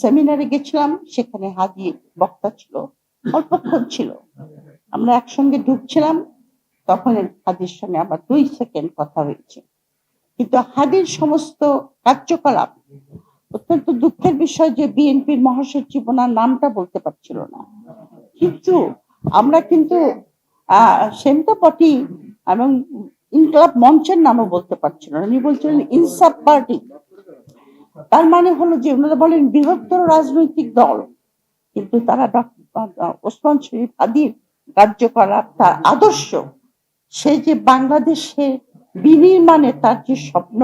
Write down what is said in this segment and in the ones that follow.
সেমিনারে গেছিলাম, সেখানে হাজি বক্তা ছিল, অল্পক্ষণ ছিল। আমরা একসঙ্গে ঢুকছিলাম, তখন হাদির সঙ্গে আমার দুই সেকেন্ড কথা হয়েছে। কিন্তু হাদির সমস্ত কার্যকলাপ অত্যন্ত দুঃখের বিষয় যে বিএনপির মহাসচিব ওনার নামটা বলতে পারছিল না। কিন্তু আমরা কিন্তু সেমটা পটি এবং ইনকলাব মঞ্চের নামও বলতে পারছিল না। উনি বলছিলেন ইনসাফ পার্টি। তার মানে হলো যে ওনারা বলেন বৃহত্তর রাজনৈতিক দল। কিন্তু তারা ওসমান শরীফ আদির কার্যকলাপ, তার আদর্শ, সে যে বাংলাদেশে বিনির্মাণে তার যে স্বপ্ন,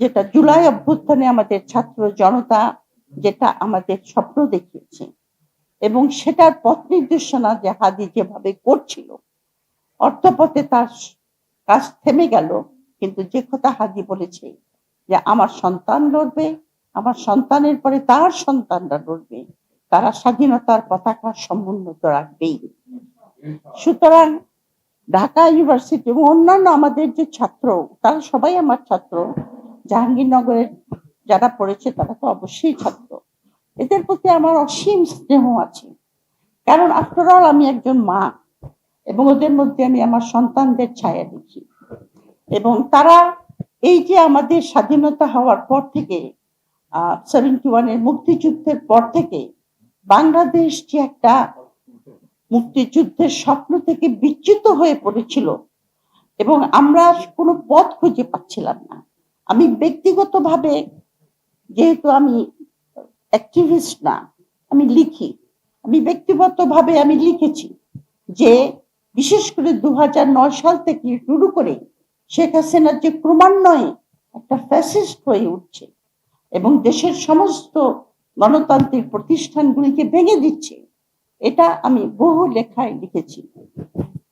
যেটা জুলাই অভ্যুত্থানে আমাদের ছাত্র জনতা যেটা আমাদের স্বপ্ন দেখিয়েছে, এবং সেটার পথ নির্দেশনা যে হাদি যেভাবে করছিল, অর্থপথে তার কাজ থেমে গেল, কিন্তু যে কথা হাদি বলেছে যে আমার সন্তান লড়বে, আমার সন্তানের পরে তার সন্তানরা লড়বে। তারা স্বাধীনতার পতাকা সমুন্নত রাখবেই। সুতরাং ঢাকা ইউনিভার্সিটি এবং অন্যান্য আমাদের যে ছাত্র, তারা সবাই আমার ছাত্র। জাহাঙ্গীরনগরের যারা পড়েছে, তারা তো অবশ্যই ছাত্র। এদের প্রতি আমার অসীম স্নেহ আছে। কারণ আফটার অল আমি একজন মা এবং ওদের মধ্যে আমি আমার সন্তানদের ছায়া দেখি। এবং তারা এই যে আমাদের স্বাধীনতা হওয়ার পর থেকে সেভেন্টি ওয়ানের মুক্তিযুদ্ধের পর থেকে বাংলাদেশ যে একটা মুক্তিযুদ্ধের স্বপ্ন থেকে বিচ্যুত হয়ে পড়েছিল এবং আমরা কোনো পথ খুঁজে পাচ্ছিলাম না। আমি ব্যক্তিগতভাবে যেহেতু আমি অ্যাক্টিভিস্ট না, আমি লিখি। আমি ব্যক্তিগতভাবে আমি লিখেছি যে, বিশেষ করে দু হাজার নয় সাল থেকে শুরু করে শেখ হাসিনার যে ক্রমান্বয়ে একটা ফ্যাসিস্ট হয়ে উঠছে এবং দেশের সমস্ত গণতান্ত্রিক প্রতিষ্ঠানগুলিকে ভেঙে দিচ্ছে, এটা আমি বহু লেখায় লিখেছি।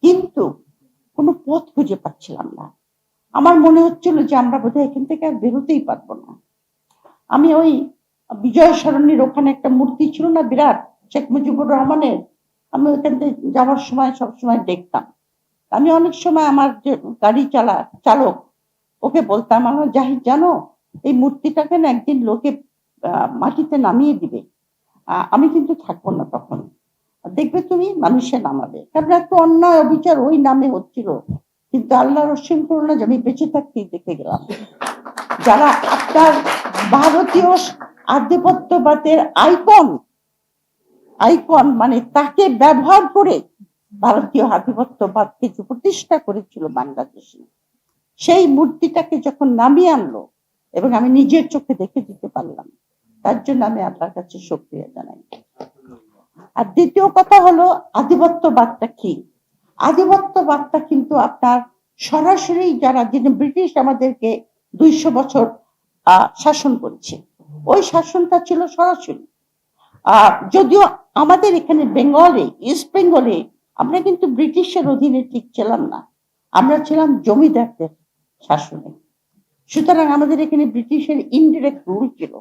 কিন্তু কোনো পথ খুঁজে পাচ্ছিলাম না। আমার মনে হচ্ছিল যে আমরা বোধহয় এখান থেকে আর বেরোতেই পারব না। আমি ওই বিজয় সরণির ওখানে একটা মূর্তি ছিল না, বিরাট, শেখ মুজিবুর রহমানের, আমি ওখান থেকে যাওয়ার সময় সবসময় দেখতাম। আমি অনেক সময় আমার যে গাড়ি চালা, চালক, ওকে বলতাম, আমার জাহিদ, জানো? এই মূর্তিটাকে না একদিন লোকে মাটিতে নামিয়ে দিবে। আমি কিন্তু থাকব না তখন। দেখবে তুমি, মানুষে নামাবে। কারণ এত অন্যায় অবিচার ওই নামে হচ্ছিল। কিন্তু আল্লাহ রসিম করোনা যে আমি বেঁচে থাকতেই দেখে গেলাম। যারা আপনার ভারতীয় আধিপত্যবাদের আইকন আইকন মানে তাকে ব্যবহার করে ভারতীয় আধিপত্যবাদকে যে প্রতিষ্ঠা করেছিল বাংলাদেশে, সেই মূর্তিটাকে যখন নামিয়ে আনলো, এবং আমি নিজের চোখে দেখে দিতে পারলাম, তার জন্য আমি আপনার কাছে সক্রিয় জানাই। আর দ্বিতীয় কথা হলো, আধিপত্যবাদটা কি? আধিপত্যবাদটা কিন্তু আপনার সরাসরি যারা, যিনি ব্রিটিশ আমাদেরকে দুইশো বছর শাসন করেছে, ওই শাসনটা ছিল সরাসরি। আহ যদিও আমাদের এখানে বেঙ্গলে, ইস্ট বেঙ্গলে আমরা কিন্তু ব্রিটিশের অধীনে ঠিক ছিলাম না। আমরা ছিলাম জমিদারদের শাসনে। সুতরাং আমাদের এখানে ব্রিটিশের ইনডিরেক্ট রুল ছিল,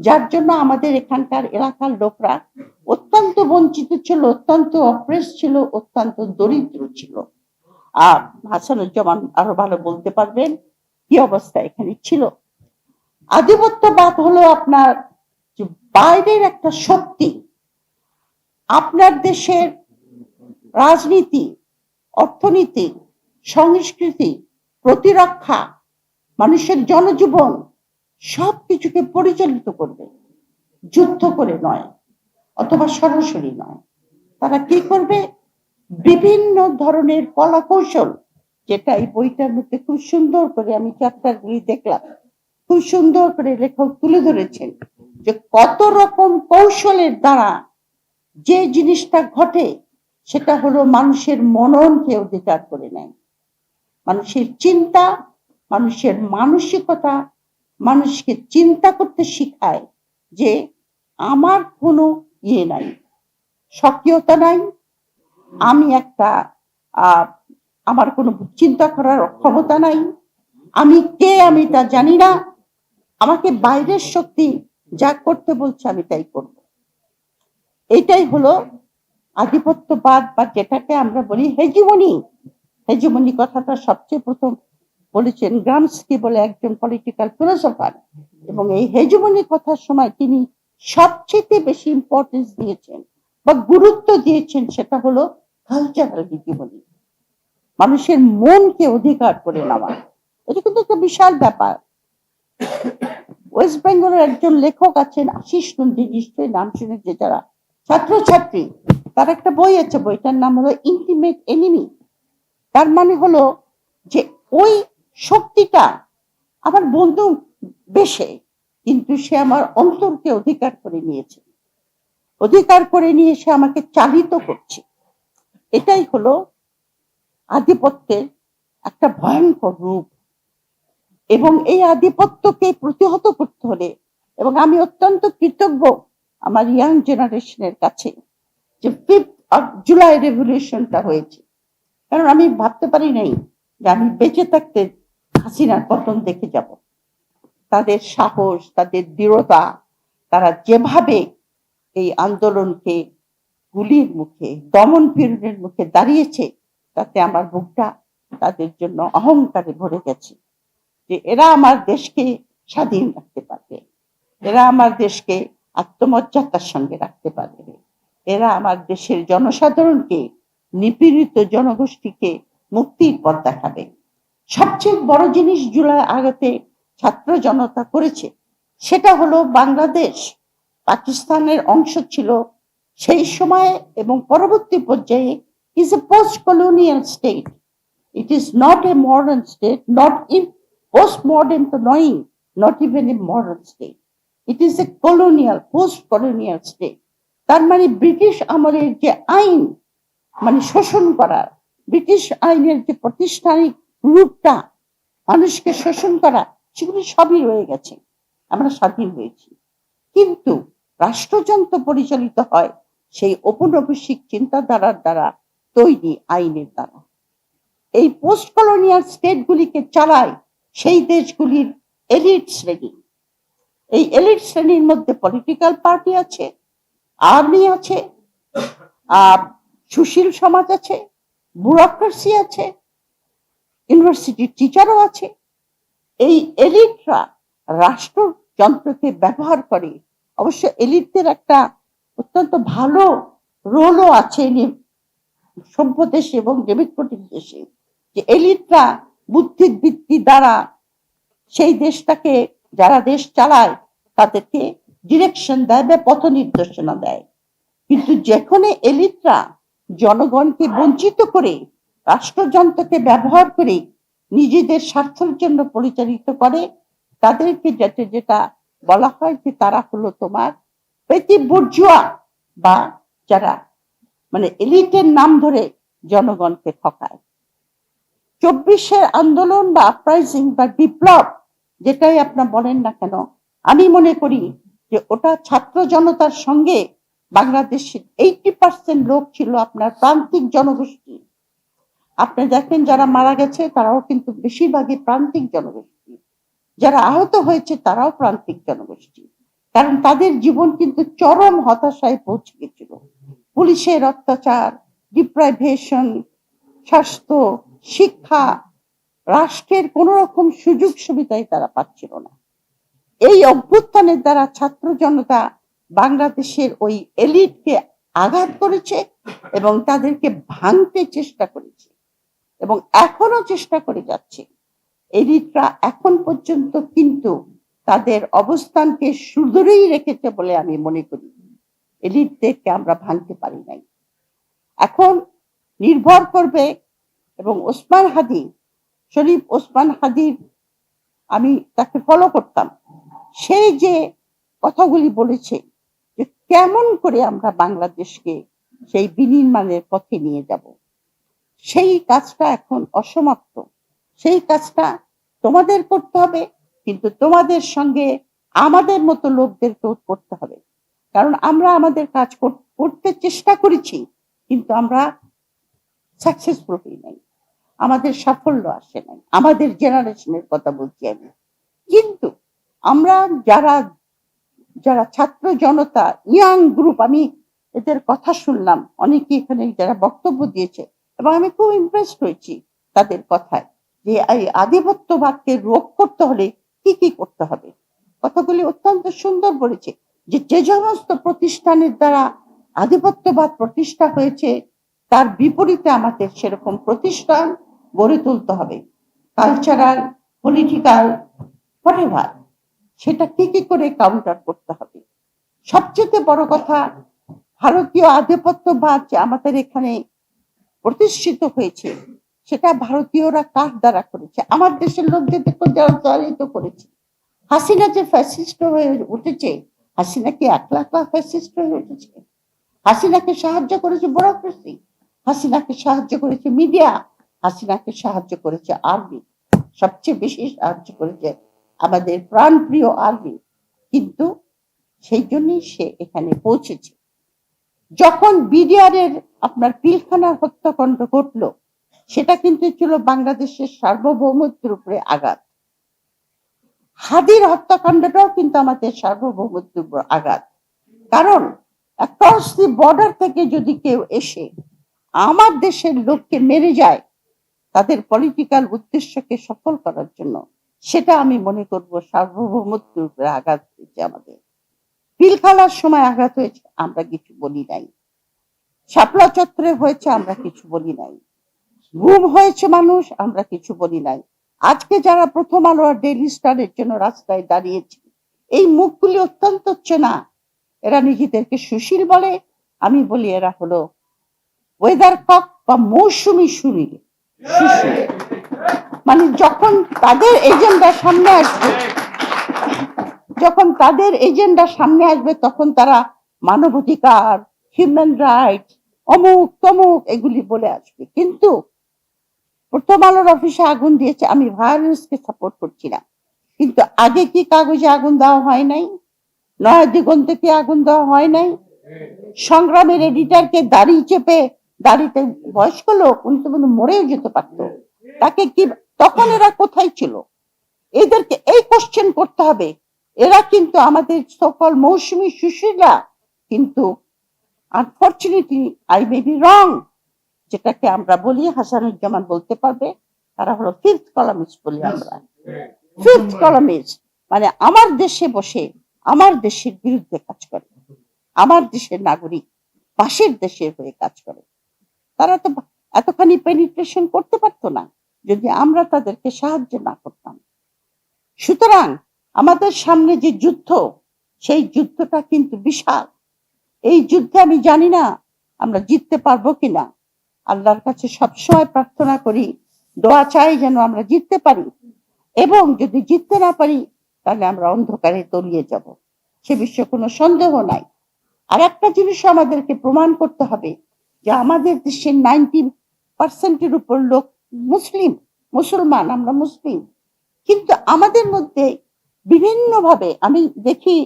যার জন্য আমাদের এখানকার এলাকার লোকরা অত্যন্ত বঞ্চিত ছিল, অত্যন্ত অপ্রেস ছিল, অত্যন্ত দরিদ্র ছিল। আর হাসানুজ্জামান আরও ভালো বলতে পারবেন কি অবস্থা এখানে ছিল। আধিপত্যবাদ হলো আপনার বাইরের একটা শক্তি, আপনার দেশের রাজনীতি, অর্থনীতি, সংস্কৃতি, প্রতিরক্ষা, মানুষের জনজীবন সব কিছুকে পরিচালিত করবে। যুদ্ধ করে নয়, অথবা সরাসরি নয়। তারা কি করবে? বিভিন্ন ধরনের কলা কৌশল যেটা এই বইটার মধ্যে খুব সুন্দর করে আমি চ্যাপ্টার গুলি দেখলাম। খুব সুন্দর করে লেখক তুলে ধরেছেন যে কত রকম কৌশলের দ্বারা যে জিনিসটা ঘটে সেটা হলো মানুষের মননকে অধিকার করে নেয়। মানুষের চিন্তা, মানুষের মানসিকতা, মানুষকে চিন্তা করতে শিখায় যে আমার কোনো ইয়ে নাই, সক্রিয়তা নাই, আমি একটা আমার কোনো চিন্তা করার ক্ষমতা নাই, আমি কে আমি তা জানি না, আমাকে বাইরের শক্তি যা করতে বলছে আমি তাই করব। এটাই হলো আধিপত্যবাদ বা যেটাকে আমরা বলি হেজিমনি। হেজিমনি কথাটা সবচেয়ে প্রথম বলেছেন গ্রামসকি বলে একজন পলিটিক্যাল ফিলোসফার এবং এই হেজমনি কথার সময় তিনি সবচেয়ে বেশি ইম্পর্টেন্স দিয়েছেন বা গুরুত্ব দিয়েছেন সেটা হলো কালচারাল হেজমনি মানুষের মনকে অধিকার করে নেওয়া। এটা কিন্তু একটা বিশাল ব্যাপার। ওয়েস্ট বেঙ্গলের একজন লেখক আছেন আশিস নন্দী, নিশ্চয়ই নাম শুনেছে যারা। ছাত্রছাত্রী। তার একটা বই আছে, বইটার নাম হলো ইন্টিমেট এনিমি তার মানে হলো যে ওই শক্তিটা আমার বন্ধু বেশে, কিন্তু সে আমার অন্তরকে অধিকার করে নিয়েছে। অধিকার করে নিয়ে সে আমাকে চালিত করছে। এটাই হলো আধিপত্যের একটা ভয়ঙ্কর রূপ। এবং এই আধিপত্যকে প্রতিহত করতে হলে, এবং আমি অত্যন্ত কৃতজ্ঞ আমার ইয়াং জেনারেশনের কাছে। যে ফিফথ অফ জুলাই রেভলিউশনটা হয়েছে। কারণ আমি ভাবতে পারি নাই যে আমি বেঁচে থাকতে হাসিনার পতন দেখে যাব। তাদের সাহস, তাদের দৃঢ়তা, তারা যেভাবে এই আন্দোলনকে গুলির মুখে, দমন পীড়নের মুখে দাঁড়িয়েছে, তাতে আমার বুকটা তাদের জন্য অহংকারে ভরে গেছে। যে এরা আমার দেশকে স্বাধীন রাখতে পারবে। এরা আমার দেশকে আত্মমর্যাদার সঙ্গে রাখতে পারবে। এরা আমার দেশের জনসাধারণকে, নিপীড়িত জনগোষ্ঠীকে মুক্তির পথ দেখাবে। সবচেয়ে বড় জিনিস জুলাই আগতে ছাত্র জনতা করেছে, সেটা হলো বাংলাদেশ পাকিস্তানের অংশ ছিল। সেই সময়ে এবং পরবর্তী পর্যায়ে is a post colonial state it is not a modern state not in post modern তো নয় not even a modern state it is a colonial post colonial state তার মানে ব্রিটিশ আমলের যে আইন মানে শোষণ করার, ব্রিটিশ আইনের যে প্রাতিষ্ঠানিক রূপটা, মানুষকে শোষণ করা, সেগুলি সবই রয়ে গেছে। আমরা স্বাধীন হয়েছি। কিন্তু রাষ্ট্রযন্ত্র পরিচালিত হয় সেই ঔপনিবেশিক চিন্তাধারার দ্বারা তৈরি আইনের দ্বারা। এই পোস্ট কলোনিয়াল স্টেটগুলিকে চালায় সেই দেশগুলির এলিট শ্রেণি। এই এলিট শ্রেণির মধ্যে পলিটিক্যাল পার্টি আছে আর্মি আছে সুশীল সমাজ আছে, ব্যুরোক্রেসি আছে ইউনিভার্সিটির টিচারও আছে। এই এলিটরা রাষ্ট্রযন্ত্রকে ব্যবহার করে, অবশ্য এলিটদের একটা অত্যন্ত ভালো রোলও আছে সভ্য দেশে এবং ডেমোক্রেটিক দেশে, যে এলিটরা বুদ্ধির ভিত্তি দ্বারা সেই দেশটাকে, যারা দেশ চালায়, তাদেরকে ডিরেকশন দেয় বা পথ নির্দেশনা দেয়। কিন্তু যেখানে এলিটরা জনগণকে বঞ্চিত করে, রাষ্ট্রযন্ত্রকে ব্যবহার করে, নিজেদের স্বার্থের জন্য পরিচালিত করে, তাদেরকে যাতে যেটা বলা হয় যে তারা হলো তোমার প্রতিবর্জুয়া বা যারা মানে এলিটের নাম ধরে জনগণকে ঠকায়। চব্বিশের আন্দোলন বা আপ্রাইজিং বা বিপ্লব, যেটাই আপনার বলেন না কেন, আমি মনে করি যে ওটা ছাত্র জনতার সঙ্গে বাংলাদেশের এইটি পার্সেন্ট লোক ছিল আপনার প্রান্তিক জনগোষ্ঠী। আপনি দেখেন যারা মারা গেছে, তারাও কিন্তু বেশিরভাগই প্রান্তিক জনগোষ্ঠী। যারা আহত হয়েছে, তারাও প্রান্তিক জনগোষ্ঠী। কারণ তাদের জীবন কিন্তু চরম হতাশায় পৌঁছে গেছিল। পুলিশের অত্যাচার ডিপ্রাইভেশন স্বাস্থ্য, শিক্ষা, রাষ্ট্রের কোন রকম সুযোগ সুবিধাই তারা পাচ্ছিল না। এই অভ্যুত্থানের দ্বারা ছাত্র জনতা বাংলাদেশের ওই এলিটকে আঘাত করেছে এবং তাদেরকে ভাঙতে চেষ্টা করেছে এবং এখনও চেষ্টা করে যাচ্ছে। এলিটরা এখন পর্যন্ত কিন্তু তাদের অবস্থানকে সুদূরেই রেখেছে বলে আমি মনে করি। এলিটদেরকে আমরা ভাঙতে পারি নাই। এখন নির্ভর করবে এবং ওসমান হাদি, শরীফ ওসমান হাদির, আমি তাকে ফলো করতাম। সেই যে কথাগুলি বলেছে যে কেমন করে আমরা বাংলাদেশকে সেই বিনির্মাণের পথে নিয়ে যাব। সেই কাজটা এখন অসমাপ্ত। সেই কাজটা তোমাদের করতে হবে, কিন্তু তোমাদের সঙ্গে আমাদের মতো লোকদেরকেও করতে হবে। কারণ আমরা আমাদের কাজ করতে চেষ্টা করেছি, কিন্তু আমরা সাকসেসফুল হই নাই। আমাদের সাফল্য আসে নাই। আমাদের জেনারেশনের কথা বলছি আমি। কিন্তু আমরা যারা যারা ছাত্র জনতা, ইয়াং গ্রুপ আমি এদের কথা শুনলাম, অনেকে এখানে যারা বক্তব্য দিয়েছে, এবং আমি খুব ইমপ্রেসড হয়েছি তাদের কথায়, যে এই আধিপত্যবাদকে রোধ করতে হলে কি কি করতে হবে? কথাগুলি অত্যন্ত সুন্দর বলেছে, যে যে সমস্ত প্রতিষ্ঠানের দ্বারা আধিপত্যবাদ প্রতিষ্ঠা হয়েছে, তার বিপরীতে আমাদের সেরকম প্রতিষ্ঠান গড়ে তুলতে হবে। কালচারাল পলিটিক্যাল হোয়াট সেটা কি কি করে কাউন্টার করতে হবে? সবচেয়ে বড় কথা, ভারতীয় আধিপত্যবাদ যে আমাদের এখানে প্রতিষ্ঠিত হয়েছে, সেটা ভারতীয়রা কার দ্বারা করেছে? আমার দেশের লোকদের যে তো করেছে। হাসিনা যে ফ্যাসিস্ট হয়ে উঠেছে, হাসিনা কি একলা একলা ফ্যাসিস্ট হয়ে উঠেছে? হাসিনাকে সাহায্য করেছে ব্যুরোক্রেসি হাসিনাকে সাহায্য করেছে মিডিয়া হাসিনাকে সাহায্য করেছে আর্মি সবচেয়ে বেশি সাহায্য করেছে আমাদের প্রাণপ্রিয় আর্মি কিন্তু সেই জন্যই সে এখানে পৌঁছেছে। যখন বিডিআর এর আপনার পিলখানার হত্যাকাণ্ড ঘটলো, সেটা কিন্তু ছিল বাংলাদেশের সার্বভৌমত্বের উপরে আঘাত। হাদির হত্যাকাণ্ডটাও কিন্তু আমাদের সার্বভৌমত্বের উপর আঘাত। কারণ বর্ডার থেকে যদি কেউ এসে আমার দেশের লোককে মেরে যায়, তাদের পলিটিক্যাল উদ্দেশ্যকে সফল করার জন্য সেটা আমি মনে করব সার্বভৌমত্বের উপরে আঘাত হয়েছে আমাদের। পিল খেলার সময় আঘাত হয়েছে, আমরা কিছু বলি নাই। শাপলা চত্বরে হয়েছে, আমরা কিছু বলি নাই। গুম হয়েছে মানুষ, আমরা কিছু বলি নাই। আজকে যারা প্রথম আলো আর ডেইলি স্টারের জন্য রাস্তায় দাঁড়িয়েছে, এই মুখগুলি অত্যন্ত চেনা। এরা নিজেদেরকে সুশীল বলে, আমি বলি এরা হলো ওয়েদার কক বা মৌসুমি সুনীল। সুশীল। মানে যখন তাদের এজেন্ডা সামনে আসবে, যখন তাদের এজেন্ডা সামনে আসবে, তখন তারা মানবাধিকার হিউম্যান রাইটস অমুক, তমুক এগুলি বলে আসবে। কিন্তু প্রথম আলোর অফিসে আগুন দিয়েছে, আমি ভায়োলেন্সকে সাপোর্ট করছি না। কিন্তু আগে কি কাগজে আগুন দেওয়া হয় নাই? নয় দিগন্তে কি আগুন দেওয়া হয় নাই? সংগ্রামের এডিটারকে দাড়ি চেপে, দাড়িতে বয়স্ক লোক, উনি তো মরেও যেতে পারতো। তাকে কি তখন এরা কোথায় ছিল? এদেরকে এই কোশ্চেন করতে হবে। এরা কিন্তু আমাদের সকল মৌসুমী সুশীলা কিন্তু unfortunately I may be wrong যেটাকে আমরা বলি হাসানুজ্জামান বলতে পারবে তারা হলো ফিফথ কলামিস্ট বলি আমরা। ফিফথ কলামিস্ট মানে আমার দেশে বসে আমার দেশের বিরুদ্ধে কাজ করে। আমার দেশের নাগরিক পাশের দেশের হয়ে কাজ করে। তারা তো এতখানি পেনিট্রেশন করতে পারতো না। যদি আমরা তাদেরকে সাহায্য না করতাম। সুতরাং আমাদের সামনে যে যুদ্ধ, সেই যুদ্ধটা কিন্তু বিশাল। এই যুদ্ধে আমি জানি না আমরা জিততে পারব কিনা। আল্লাহর কাছে সবসময় প্রার্থনা করি, দোয়া চাই যেন আমরা জিততে পারি। এবং যদি জিততে না পারি, তাহলে আমরা অন্ধকারে তলিয়ে যাব। সে বিষয়ে কোনো সন্দেহ নাই। আর একটা জিনিস আমাদেরকে প্রমাণ করতে হবে যে আমাদের দেশের নাইনটি পার্সেন্টের উপর লোক মুসলিম, মুসলমান, আমরা মুসলিম। কিন্তু আমাদের মধ্যে বিভিন্নভাবে, আমি দেখি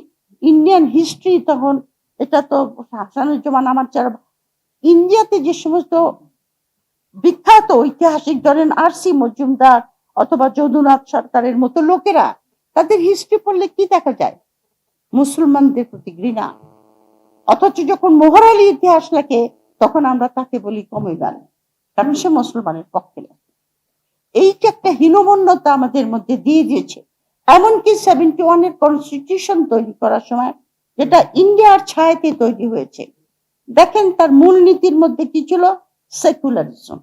ইন্ডিয়ান হিস্ট্রি তখন, এটা তো হাসানুজ্জামান আমার যারা, ইন্ডিয়াতে যে সমস্ত বিখ্যাত ঐতিহাসিক ধরেন আর সি মজুমদার অথবা যদুনাথ সরকারের মতো লোকেরা, তাদের হিস্ট্রি পড়লে কি দেখা যায়? মুসলমানদের প্রতি ঘৃণা। অথচ যখন মোহর আলী ইতিহাস লেখে, তখন আমরা তাকে বলি কমিউনাল কারণ সে মুসলমানের পক্ষে লেখে এইটা একটা হীনমন্যতা আমাদের মধ্যে দিয়ে দিয়েছে। এমনকি সেভেন্টি ওয়ানের কনস্টিটিউশন তৈরি করার সময় যেটা ইন্ডিয়ার ছায়াতে তৈরি হয়েছে, দেখেন তার মূলনীতির মধ্যে কি ছিল? সেকুলারিজম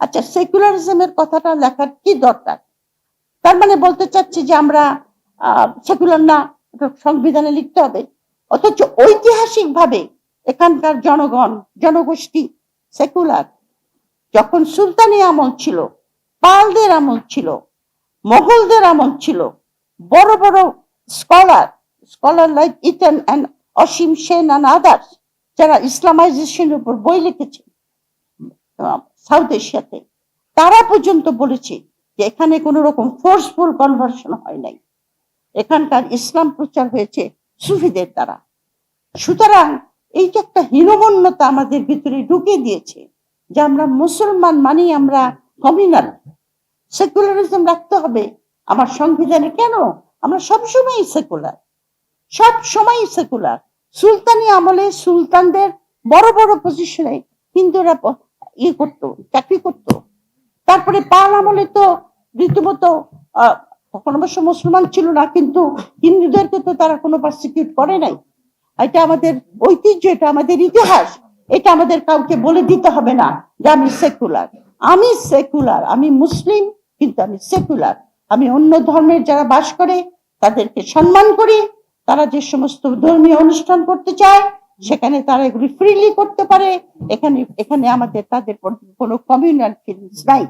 আচ্ছা সেকুলারিজমের কথাটা লেখার কি দরকার? তার মানে বলতে চাচ্ছি যে আমরা সেকুলার না সংবিধানে লিখতে হবে। অথচ ঐতিহাসিক ভাবে এখানকার জনগণ, জনগোষ্ঠী সেকুলার যখন সুলতানি আমল ছিল, পালদের আমল ছিল মোগলদের আমল ছিল, বড় বড় scholar scholar like Eaton and Asim Sen and others যারা ইসলামাইজেশনের উপর বই লিখেছে সাউথ এশিয়াতে তারা পর্যন্ত বলেছে যে এখানে কোন রকম ফোর্সফুল কনভার্সন হয় নাই। এখানকার ইসলাম প্রচার হয়েছে সুফিদের দ্বারা। সুতরাং এই যে একটা হীনমন্যতা আমাদের ভিতরে ঢুকে দিয়েছে যে আমরা মুসলমান মানি আমরা কমিউনাল সেকুলারিজম রাখতে হবে। আমার সংবিধানে কেন? আমরা সবসময় সেকুলার সব সময় সেকুলার সুলতানি আমলে সুলতানদের বড় বড় পজিশনে হিন্দুরা ইয়ে করতো, চাকরি করত। তারপরে পাল আমলে তো রীতিমতো তখন অবশ্য মুসলমান ছিল না, কিন্তু হিন্দুদেরকে তো তারা কোনো পার্সিকিউট করে নাই। এটা আমাদের ঐতিহ্য, এটা আমাদের ইতিহাস। এটা আমাদের কাউকে বলে দিতে হবে না যে আমি সেকুলার আমি সেকুলার আমি মুসলিম, কিন্তু আমি সেকুলার আমি অন্য ধর্মের যারা বাস করে, তাদেরকে সম্মান করি। তারা যে সমস্ত ধর্মীয় অনুষ্ঠান করতে চায়, সেখানে তারা এগুলি ফ্রিলি করতে পারে। এখানে এখানে আমাদের, তাদের কোনো কমিউনাল ফিলিংস নাই।